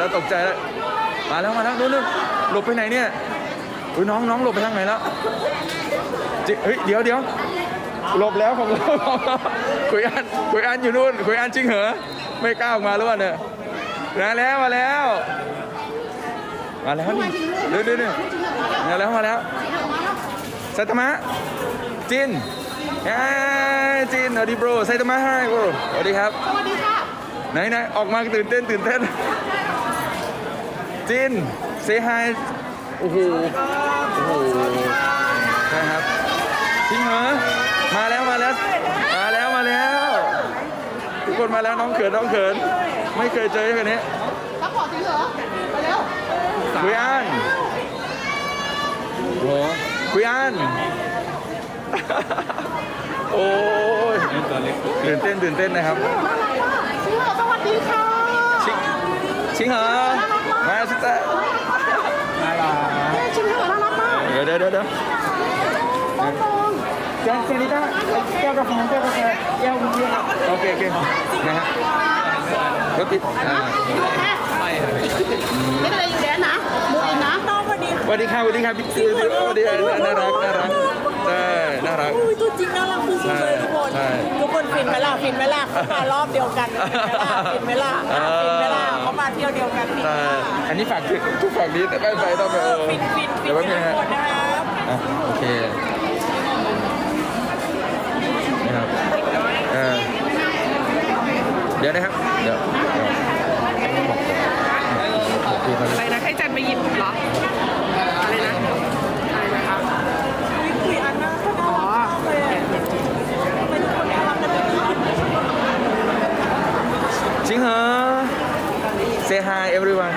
แล้วตกใจแล้วมาแล้วมาแล้วนู่นนู่นหลบไปไหนเนี่ยอุ้ยน้องน้องหลบไปทางไหนแล้วจิเฮ้ยเดี๋ยวเดี๋ยวหลบแล้วผมหลบคุยอันคุยอันอยู่นู่นคุยอันจริงเหรอไม่กล้าออกมาหรือเปล่าเนี่ยมาแล้วมาแล้วมาแล้วนี่เดี๋ยวเดี๋ยวเดี๋ยวมาแล้วมาแล้วไซตามะจินเฮ้ยจินสวัสดีโบรไซตามะให้โบรสวัสดีครับสวัสดีค่ะไหนไหนออกมาตื่นเต้นตื่นเต้น จินเซฮายโอ้โหโอ้โหใช่ครับจริงเหรอมาแล้วมาแล้วมาแล้วมาแล้ว ทุกคนมาแล้วน้องเขินน้องเขิน ไม่เคยเจออย่างนี้ซัพพอร์ตจริงเหรอไปเร็วคุยอันโอ้โหคุยอันโอ้ยตื่นเต้นตื่นเต้นนะครับน่ารักมากจริงเหรอสวัสดีค่ะชิงชิงเหรอ มาสิจ๊ะเฮ้ยจริงเหรอน่ารักมากเดี๋ยวเดี๋ยวเดี๋ยวเจ้งเซนิต้าแก้วกาแฟแก้วกาแฟแก้วเบียร์โอเคโอเคนะฮะรถติดอ่าไม่เป็นไรอยู่แดนนะมูอินะน้องพอดีสวัสดีครับสวัสดีครับพี่ซีสวัสดีน่ารักน่ารัก ใช่น่ารัก อุ้ยตัวจริงน่ารักที่สุดเลยทุกคนใช่ทุกคนฟินไหมล่ะฟินไหมล่ะเขามารอบเดียวกันฟินไหมล่ะฟินไหมล่ะฟินไหมล่ะเขามาเที่ยวเดียวกันฟินไหมใช่ล่ะอันนี้ฝากทุกฝากนี้แต่ไม่ไปต้องไปเออฟินฟินฟิเดี๋นยวแป๊บนึทุงกนะฮะคนนะครับ อะโอเคนะครับเออเดี๋ยวนะครับ เดี๋ยวเดี๋ยวบอกพี่เขา อะไรนะให้จันไปหยิบเหรอ อะไรนะ อะไรนะคะ คุยอันน่ารักมากเลยทำไมทุกคนน่ารักกันจัง จริงเหรอ say hi everyone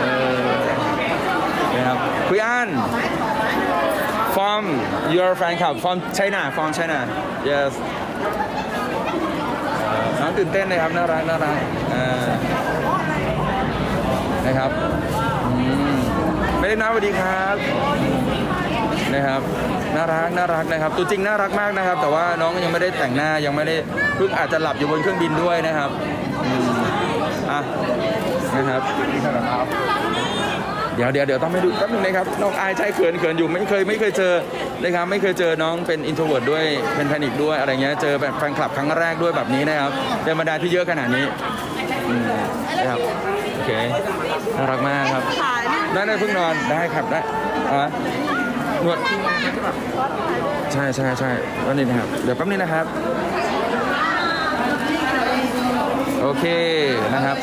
เออนะครับคุยอัน from your fan club from China from China yes น้องตื่นเต้นเลยครับน่ารักน่ารักอ่านะครับอืมไม่ได้นะสวัสดีครับนะครับน่ารักน่ารักนะครับ ตัวจริงน่ารักมากนะครับ แต่ว่าน้องยังไม่ได้แต่งหน้ายังไม่ได้เพิ่งอาจจะหลับอยู่บนเครื่องบินด้วยนะครับ อะนะครับเดี๋ยวเดี๋ยวเดี๋ยวต้องไปดูแป๊บนึงนะครับน้องอายใจเขินเขินอยู่ไม่เคยไม่เคยเจอนะครับไม่เคยเจอน้องเป็นอินโทรเวิร์ดด้วยเป็นแพนิคด้วยอะไรเงี้ยเจอแบบแฟนคลับครั้งแรกด้วยแบบนี้นะครับเป็นบรรดาที่เยอะขนาดนี้นะครับโอเคน่ารักมากครับ ได้ได้เพิ่งนอนได้ครับได้อะนวดใช่ใช่ใช่วันนี้นะครับ เดี๋ยวแป๊บนึงนะครับ โอเคนะครับ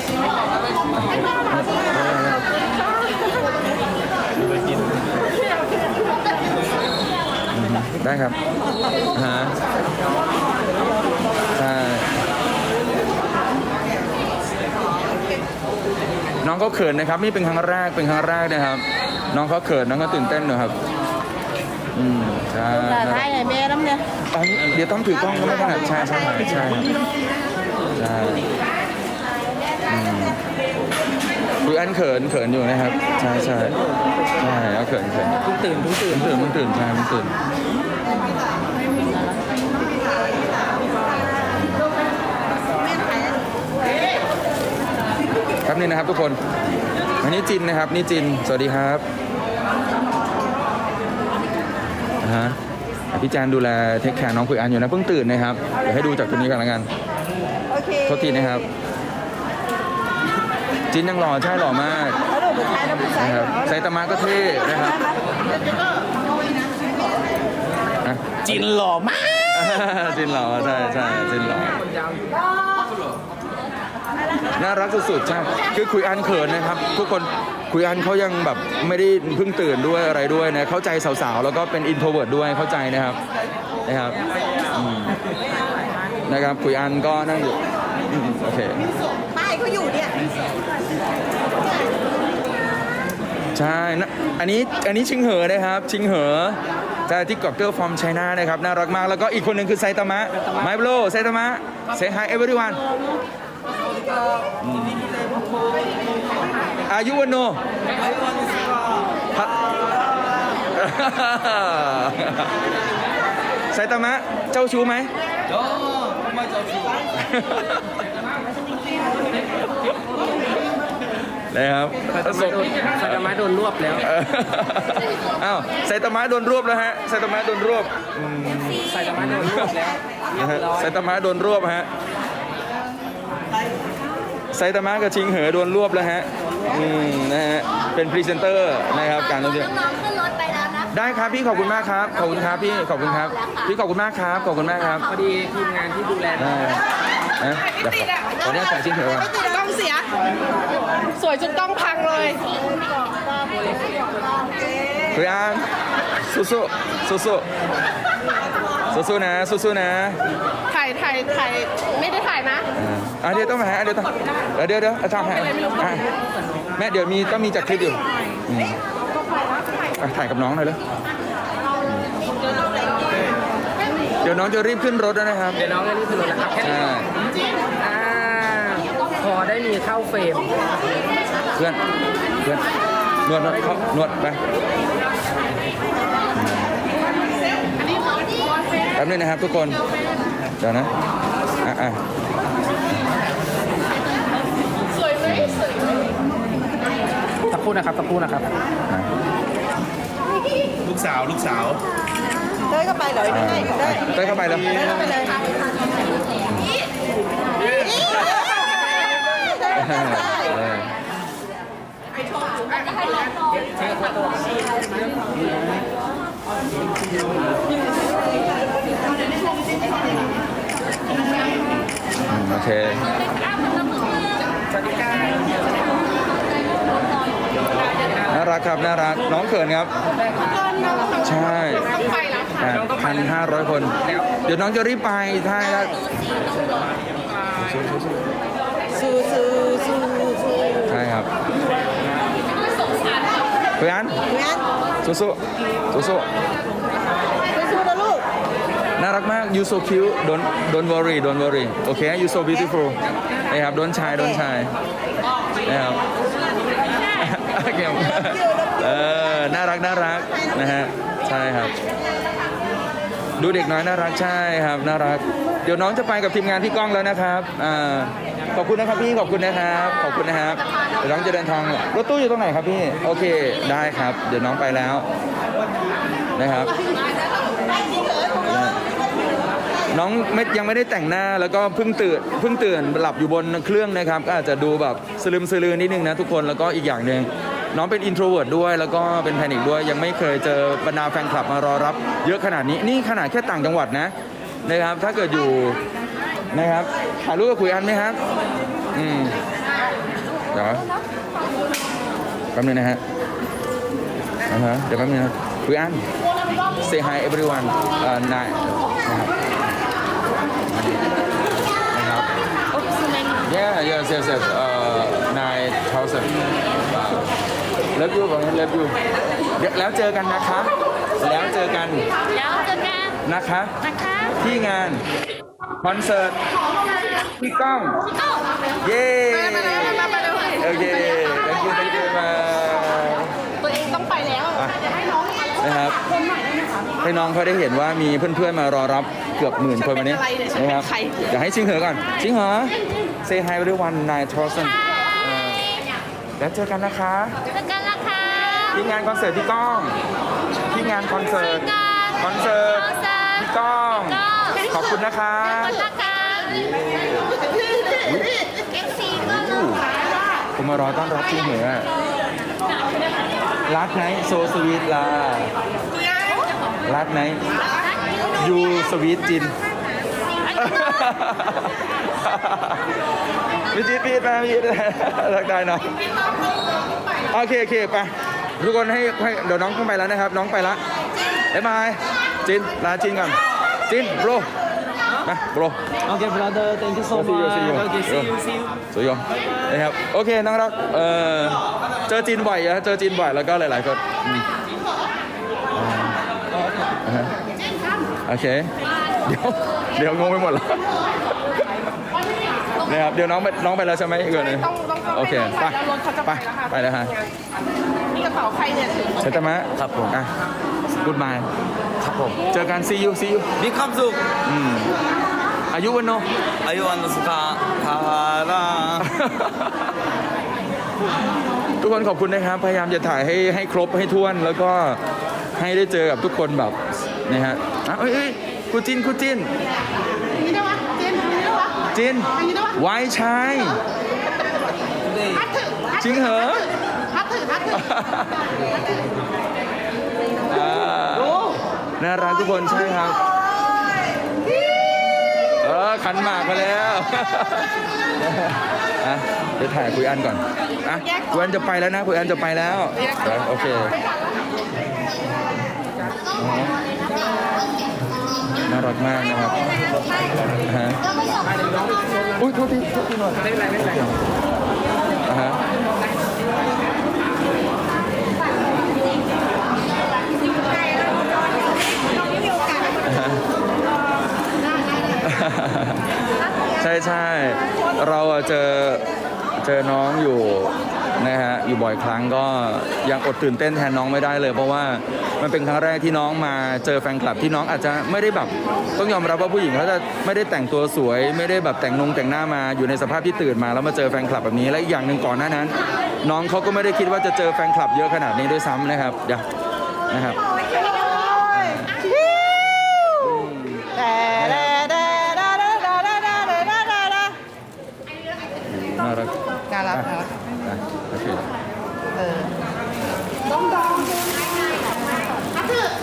ได้ครับฮะใช่น้องเขาเขินนะครับนี่เป็นครั้งแรกเป็นครั้งแรกนะครับ น้องเขาเขินน้องเขาตื่นเต้นนะครับอืมใช่แต่ท้ายไงแม่น้ำเนี่ยอันนี้เดี๋ยวต้องถือกล้องก็ไม่ถนัดใช่ใช่ใช่ครับ ใช่อืมคุยอันเขินเขินอยู่นะครับ ใช่ใช่ใช่เอาเขินเขินเพิ่งตื่นเพิ่งตื่นมันตื่นมันตื่นใช่มันตื่น ครับนี่นะครับทุกคน อันนี้จินนะครับ นี่จิน สวัสดีครับอ่าฮะพี่แจนดูแลเทคแคร์น้องคุยอันอยู่นะเพิ่งตื่นนะครับ เดี๋ยวให้ดูจากตัวนี้กันแล้วกัน โอเคโทษทีนะครับ จินยังหล่อใช่หล่อมากแล้วเดี๋ยวสุดท้ายแล้วผู้ชายนะครับไซตามะก็เท่นะครับอะจินหล่อมากจินหล่อใช่ใช่จินหล่อน่ารักสุดๆใช่คือคุยอันเขินนะครับ ทุกคนคุยอันเขายังแบบไม่ได้เพิ่งตื่นด้วยอะไรด้วยนะเข้าใจสาวๆ แล้วก็เป็นอินโทรเวิร์ดด้วยเข้าใจนะครับนะครับอืมนะครับคุยอันก็นั่งอยู่ อืมโอเคป้ายเขาอยู่เนี่ยใช่นะอันนี้อันนี้ชิงเหอนะครับ ชิงเหอใช่ที่กอกเกอร์ฟอร์มไชน่านะครับน่ารักมากแล้วก็อีกคนหนึ่งคือไซตามะไมโบรไซตามะเซฮายเอเวอร์วันอายุวันโนไซตามะเจ้าชู้ไหม นะครับไซตามะโดนไซตามะโดนรวบแล้วเอออ้าวไซตามะโดนรวบแล้วฮะไซตามะโดนรวบอืมไซตามะโดนรวบแล้วเรียนะบฮะร้อยไซตามะโดนรวบฮะไซตามะกับชิงเหอโดนรวบแล้วฮะอืมนะฮะเป็นพรีเซนเตอร์นะครับการท่องเที่ยว น้องๆขึ้นรถ ไปแล้วนะได้ครับพี่ขอบคุณมากครับ ขอบคุณครับพี่ขอบคุณครับ พี่ขอบคุณมากครับ ขอบคุณมากครับพอดีทีมงานที่ดูแลได้นะเดี๋ยวขอขออนุญาตใส่ชิ้นเถอะก่อนกล้องเสีย สวยจนกล้องพังเลยคุยอันสู้สู้สู้สู้สู้สู้ๆนะสู้สู้ๆนะ ถ่ายถ่ายถ่ายไม่ได้ถ่ายนะอ่าอะเดี๋ยวต้องมาหาเดี๋ยวต้องเดี๋ยวเดี๋ยวเดี๋ยวอาจารย์หาอะแม่เดี๋ยวมีต้องมีจัดคลิปอยู่ อืมอะถ่ายกับน้องหน่อยเลยเดี๋ยวน้องจะรีบขึ้นรถแล้วนะครับ เดี๋ยวน้องจะรีบไปลงแล้วครับแค่นี้ใช่อ่าพอได้มีเข้าเฟรมเพื่อนเพื่อนนวดนวดเข้านวดไปแป๊บนึงนะครับทุกคน เดี๋ยวนะ อะอะสักครู่นะครับสักครู่นะครับ ลูกสาวลูกสาวเต้ยก็ไปเลยได้ได้เต้ยเข้าไปแล้วไปเลยค่ะเอออืมโอเคน่า รักครับน่ารักน้องเขินครับ ใช่ต้องไปแล้วค่ะพันห้าร้อยคน เดี๋ยวน้องจะรีบไปถ้าถ้าสู้สู้สู้สู้ใช่ครับเพื่อนงั้นสู้สู้สู้สู้สู้นะลูกน่ารักมาก you so cute don't don't worry don't worry okay you so beautiful นะครับ don't shy don't shy นะครับ โอเคเออน่ารักน่ารักนะฮะใช่ครับ ดูเด็กน้อยน่ารักใช่ครับน่ารัก เดี๋ยวน้องจะไปกับทีมงานที่กล้องแล้วนะครับอ่าขอบคุณนะครับพี่ขอบคุณนะครับขอบคุณนะครับเดี๋ยวน้องจะเดินทางรถตู้อยู่ตรงไหนครับพี่โอเคได้ครับ เดี๋ยวน้องไปแล้วนะครับน้องไม่ยังไม่ได้แต่งหน้าแล้วก็เพิ่งตื่นเพิ่งตื่นหลับอยู่บนเครื่องนะครับ ก็อาจจะดูแบบสลืมสลือนิดนึงนะทุกคนแล้วก็อีกอย่างหนึ่ง น้องเป็นอินโทรเวิร์ดด้วยแล้วก็เป็นแพนิคด้วยยังไม่เคยเจอบรรดาแฟนคลับมารอรับ เยอะขนาดนี้นี่ขนาดแค่ต่างจังหวัดนะนะครับ ถ้าเกิดอยู่นะครับถ่ายรูปกับคุยอันไหมครับอืมเดี๋ยวแป๊บนึงนะฮะอ่าฮะเดี๋ยวแป๊บนึงนะคุยอัน say hi everyone เอ่อนายนะครับนะครับ yeah yes yes yes เอ่อนาย เทาสันเลิฟยูบอกงั้นเลิฟยูเดี๋ยวแล้วเจอกันนะคะ แล้วเจอกันแล้วเจอกันนะคะ นะคะที่งานคอนเสิร์ตพี่ก้องเย้โอเค thank you thank you มาตัวเองต้องไปแล้วอะนะครับให้น้องเขาได้เห็นว่ามีเพื่อนๆมารอรับเกือบหมื่นคนวันนี้ฉันเป็นอะไรเนี่ยฉันเป็นนะครับใครเดี๋ยวให้ชิงเหอก่อนชิงเหอ say hi everyone นายทอสันแล้วเจอกันนะคะเจอกัน นะคะที่งานคอนเสิร์ตพี่ก้องที่งานคอนเสิร์ตงานคอนเสิร์ตคอนเสิร์ตพี่ก้อง ขอบคุณนะคะขอบคุณนะคะเอ็กซีก็ลงผมมารอต้อนรับชิงเหอรัดไหนโซสวีทลารัดไหนยูสวีทจินพี่จีดพี่มาพี่รักได้เนาะโอเคโอเคไป ทุกคนให้ให้เดี๋ยวน้องต้องไปแล้วนะครับ น้องไปละบ๊ายบายจินลาจินก่อนจินโบรมาโบรโอเค brother thank you so See you, much see you. โอเค see you see you สวยยงนะครับโอเคน้องรักเออเจอจีนบ่อยอะเจอจีนบ่อยแล้วก็หลายๆคนอืมอ่าฮะโอเคเดี๋ยวเดี๋ยวงงไปหมดแล้วนะครับเดี๋ยวน้องไปน้องไปแล้วใช่ไหมอีกคนหนึงต้องต้องต้องโอเคไปไปแล้วรถเขาจะไปไปแล้วค่ะไปแล้วฮะนี่ กระเป๋าใครเนี่ยถือเซตามะครับผม อะกูดบายครับผม เจอกันซียูซียูมีความสุขอืมอายุวันโน อายุวันสุขภาพทุกคนขอบคุณนะครับ พยายามจะถ่ายให้ให้ครบให้ท้วนแล้วก็ให้ได้เจอกับทุกคนแบบนะฮะอะเอ้ยเอ้ยครูจินครูจินอย่างนี้ได้ปะเจนอย่างนี้ได้ปะจินอย่างนี้ได้ปะไว้ชายฮัทถือจริงเหรอฮัทถือฮัทถื ออ่าน่ารักทุกคนใช่ครับ เออขันหมากมาแล้วอะเดี๋ยวถ่ายคุยอันก่อนอะคุยอันจะไปแล้วนะคุยอันจะไปแล้วเดี๋ยวโอเคอ๋อน่ารักมากนะครับอ่าฮะอุ้ยโทษทีโทษทีหน่อยไม่เป็นไรไม่เป็นไร อ่าฮะ ใช่ใช่ เจอเจอน้องอยู่นะฮะอยู่บ่อยครั้งก็ยังอดตื่นเต้นแทนน้องไม่ได้เลย เพราะว่ามันเป็นครั้งแรกที่น้องมาเจอแฟนคลับที่น้องอาจจะไม่ได้แบบต้องยอมรับว่าผู้หญิงเขาจะไม่ได้แต่งตัวสวย ไม่ได้แบบแต่งนงแต่งหน้ามาอยู่ในสภาพที่ตื่นมาแล้วมาเจอแฟนคลับแบบนี้และอีกอย่างหนึ่งก่อนหน้านั้น น้องเขาก็ไม่ได้คิดว่าจะเจอแฟนคลับเยอะขนาดนี้ด้วยซ้ำนะครับเดี๋ยวนะครับ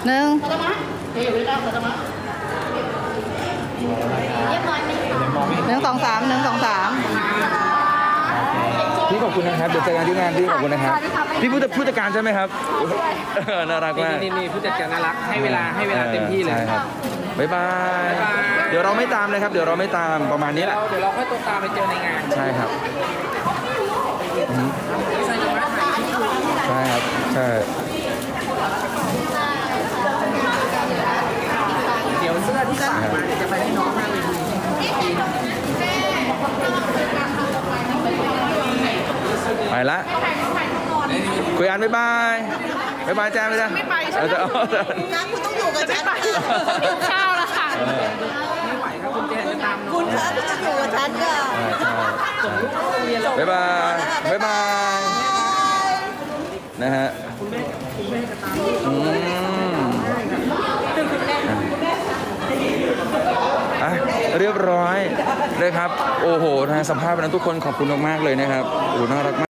หนึ่งธรรมะเฮ้ยไม่ได้ธรรมะหนึ่งสองสามหนึ่งสองสามพี่ขอบคุณนะครับเดี๋ยวเจอกันที่งานพี่ขอบคุณนะครับพี่ผู้จัดผู้จัดการใช่ไหมครับเออน่ารักมากนี่นี่ผู้จัดการน่ารักให้เวลาให้เวลาเต็มที่เลยใช่ครับบ๊ายบายบ๊ายบายเดี๋ยวเราไม่ตามนะครับ เดี๋ยวเราไม่ตามประมาณนี้แหละเราเดี๋ยวเราค่อยตัวตามไปเจอในงานใช่ครับอืมใช่ครับใช่ เดี๋ยวเสื้อที่สั่งมาเดี๋ยวจะไปให้น้องหน้าเวที ไป ละคุยอันบ๊ายบายบ๊ายบายแจ้งไปจ้ะไม่ไปใช่ไหมงั้นคุณต้องอยู่กับฉันค่ะหิวข้าวแล้วค่ะไม่ไหวครับคุณเจนจะตามคุณคะคุณจะอยู่กับฉันค่ะส่งลูกเข้าโรงเรียนแล้วบ๊ายบายบ๊ายบายนะฮะอืมอะเรียบร้อยเลยครับ โอ้โหนะสภาพนั้นทุกคนขอบคุณมากๆเลยนะครับโอ้โหน่ารักมาก